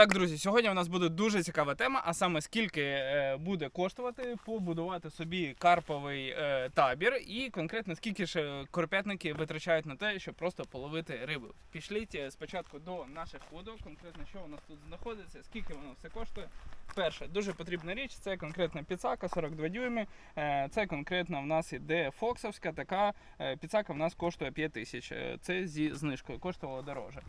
Так, друзі, сьогодні у нас буде дуже цікава тема, а саме скільки е, буде коштувати побудувати собі карповий е, табір, і конкретно скільки ж е, корпятники витрачають на те, щоб просто половити рибу. Пішліть спочатку до наших водок, конкретно що у нас тут знаходиться, скільки воно все коштує. Перше, дуже потрібна річ, це конкретно піцака 42 дюйми. Це конкретно в нас іде фоксовська така піцака в нас коштує 5 тисяч. Це зі знижкою, коштувало дороже.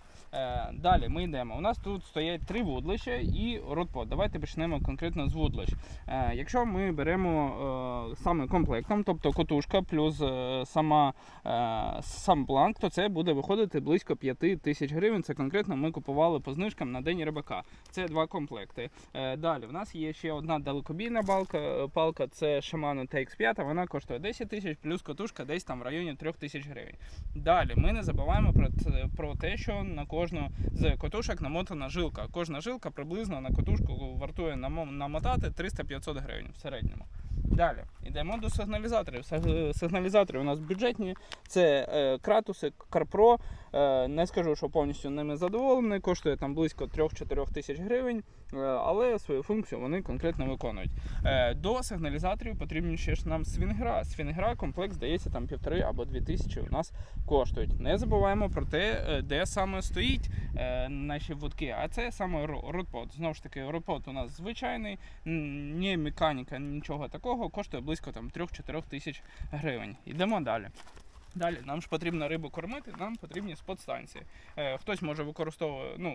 Далі ми йдемо. У нас тут стоять три вудлища і родпот. Давайте почнемо конкретно з вудлищ. Е, Якщо ми беремо е, саме комплектом, тобто котушка плюс е, сама сам бланк, то це буде виходити близько 5 тисяч гривень. Це конкретно ми купували по знижкам на день рибака. Це два комплекти. Далі в нас є ще одна далекобійна балка, палка, це Shimano TX5, вона коштує 10 тисяч, плюс котушка десь там в районі 3 тисяч гривень. Далі ми не забуваємо про, про те, що на кожну з котушок намотана жилка. Кожна жилка приблизно на катушку вартує намотати 300-500 гривень в середньому. Далі йдемо до сигналізаторів. Сигналізатори у нас бюджетні. Це е, кратуси, Карпро. Е, не скажу, що повністю ними задоволений. Коштує там близько 3-4 тисяч гривень, але свою функцію вони конкретно виконують. Е, до сигналізаторів потрібні ще ж нам свінгра. Свінгра комплекс здається там півтори або дві тисячі у нас коштують. Не забуваємо про те, е, де саме стоїть е, наші вудки, а це саме ро- родпот. Знову ж таки, родпот у нас звичайний, ні механіка, нічого такого, коштує близько там 3-4 тисяч гривень. Йдемо далі. Далі нам ж потрібно рибу кормити, нам потрібні спот-станції. Е, хтось може використовувати, ну,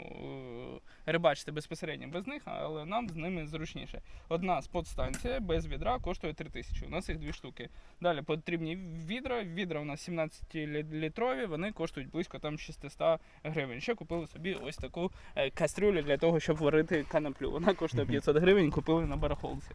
е, рибачити безпосередньо без них, але нам з ними зручніше. Одна спот-станція без відра коштує 3 тисячі. У нас їх дві штуки. Далі потрібні відра. Відра у нас 17-літрові, вони коштують близько там 600 гривень. Ще купили собі ось таку е, кастрюлю для того, щоб варити канаплю. Вона коштує 500 гривень, купили на барахолці.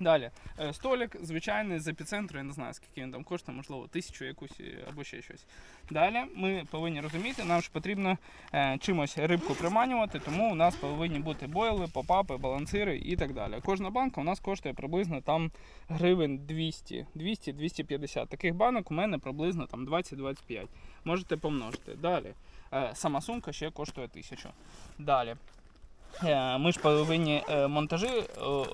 Далі, е, столик звичайний з епіцентру, я не знаю, скільки він там коштує, можливо, тисячу якусь е, або ще щось. Далі ми повинні розуміти, нам ж потрібно е, чимось рибку приманювати, тому у нас повинні бути бойли, попапи, балансири і так далі. Кожна банка у нас коштує приблизно там гривень 200, 200-250. Таких банок у мене приблизно там 20-25. Можете помножити. Далі. Сама сумка ще коштує 1000. Далі. Е, Ми ж повинні е, монтажі е,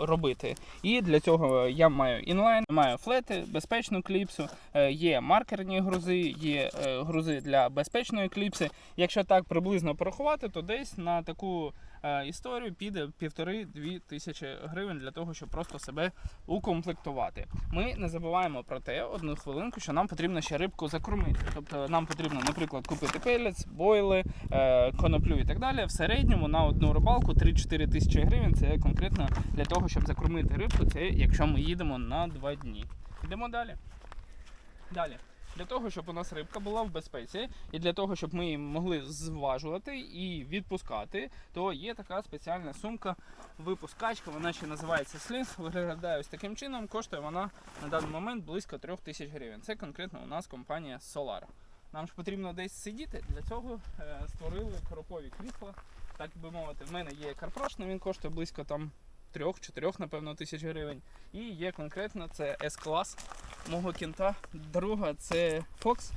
робити. І для цього я маю інлайн, маю флети, безпечну кліпсу, є маркерні грузи, є грузи для безпечної кліпси. Якщо так приблизно порахувати, то десь на таку історію піде півтори-дві тисячі гривень для того, щоб просто себе укомплектувати. Ми не забуваємо про те, одну хвилинку, що нам потрібно ще рибку закормити. Тобто нам потрібно, наприклад, купити пелець, бойли, коноплю і так далі. В середньому на одну рибалку 3-4 тисячі гривень. Це конкретно для того, щоб закормити рибку. Це якщо ми їдемо на 2 дні. Йдемо далі. Далі. Для того, щоб у нас рибка була в безпеці, і для того, щоб ми її могли зважувати і відпускати, то є така спеціальна сумка випускачка. Вона ще називається слінг. Виглядає ось таким чином. Коштує вона на даний момент близько 3 тисяч гривень. Це конкретно у нас компанія Solar. Нам ж потрібно десь сидіти. Для цього е, створили коропові крісла. Так би мовити, в мене є карпрошний, він коштує близько там 3-4, напевно, тисяч гривень. І є конкретно це S-клас мого кінта. Друга це Fox.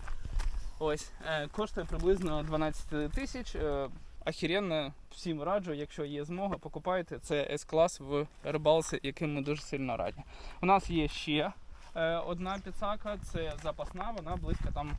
Ось, е, коштує приблизно 12 тисяч. Е, Ахіренно всім раджу, якщо є змога, покупайте. Це S-клас в рибалці, яким ми дуже сильно раді. У нас є ще е, одна підсака, це запасна, вона близько там,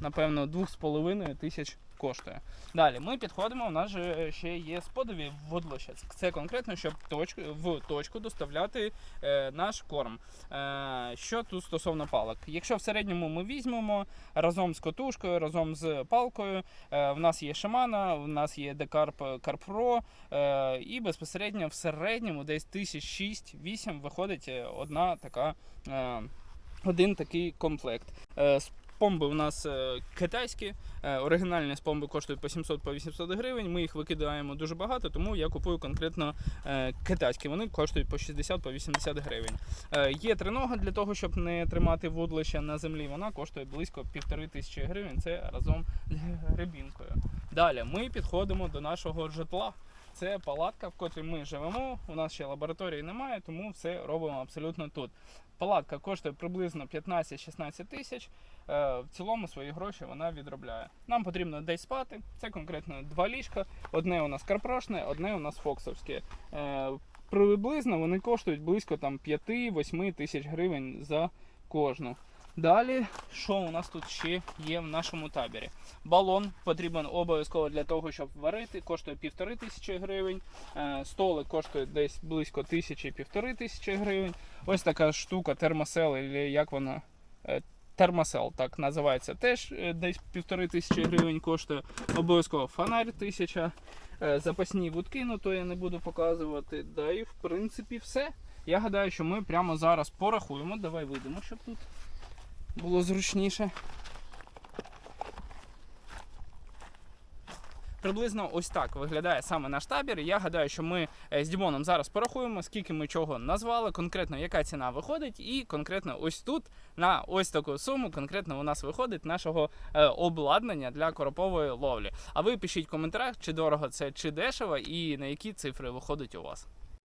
напевно, 2,5 тисяч коштує. Далі ми підходимо, у нас же ще є сподові водлища. Це конкретно, щоб точку, в точку доставляти е, наш корм. Е, що тут стосовно палок? Якщо в середньому ми візьмемо разом з котушкою, разом з палкою, е, в нас є Shimano, в нас є Decarp Carp Pro, е, і безпосередньо в середньому десь 1006-8 виходить е, одна така, е, один такий комплект. Спомби у нас е, китайські, е, оригінальні спомби коштують по 700 по 800 гривень. Ми їх викидаємо дуже багато, тому я купую конкретно е, китайські. Вони коштують по 60 по 80 гривень. Є тринога для того, щоб не тримати вудлище на землі. Вона коштує близько півтори тисячі гривень. Це разом з гребінкою. Далі ми підходимо до нашого житла. Це палатка, в котрій ми живемо. У нас ще лабораторії немає, тому все робимо абсолютно тут. Палатка коштує приблизно 15-16 тисяч. Е, В цілому свої гроші вона відробляє. Нам потрібно десь спати. Це конкретно два ліжка. Одне у нас карпрошне, одне у нас фоксовське. Е, Приблизно вони коштують близько там 5-8 тисяч гривень за кожну. Далі, що у нас тут ще є в нашому таборі? Балон потрібен обов'язково для того, щоб варити, коштує півтори тисячі гривень. Е, Столик коштує десь близько тисячі півтори тисячі гривень. Ось така штука термосел, як вона. Е, Термосел, так називається, теж е, десь півтори тисячі гривень коштує. Обов'язково фонарь тисяча. Запасні вудки, ну то я не буду показувати. Да і в принципі все. Я гадаю, що ми прямо зараз порахуємо. Давай вийдемо, щоб тут було зручніше. Приблизно ось так виглядає саме наш табір. Я гадаю, що ми е, з Дімоном зараз порахуємо, скільки ми чого назвали, конкретно яка ціна виходить, і конкретно ось тут на ось таку суму конкретно у нас виходить нашого е, обладнання для коропової ловлі. А ви пишіть в коментарях, чи дорого це, чи дешево, і на які цифри виходить у вас.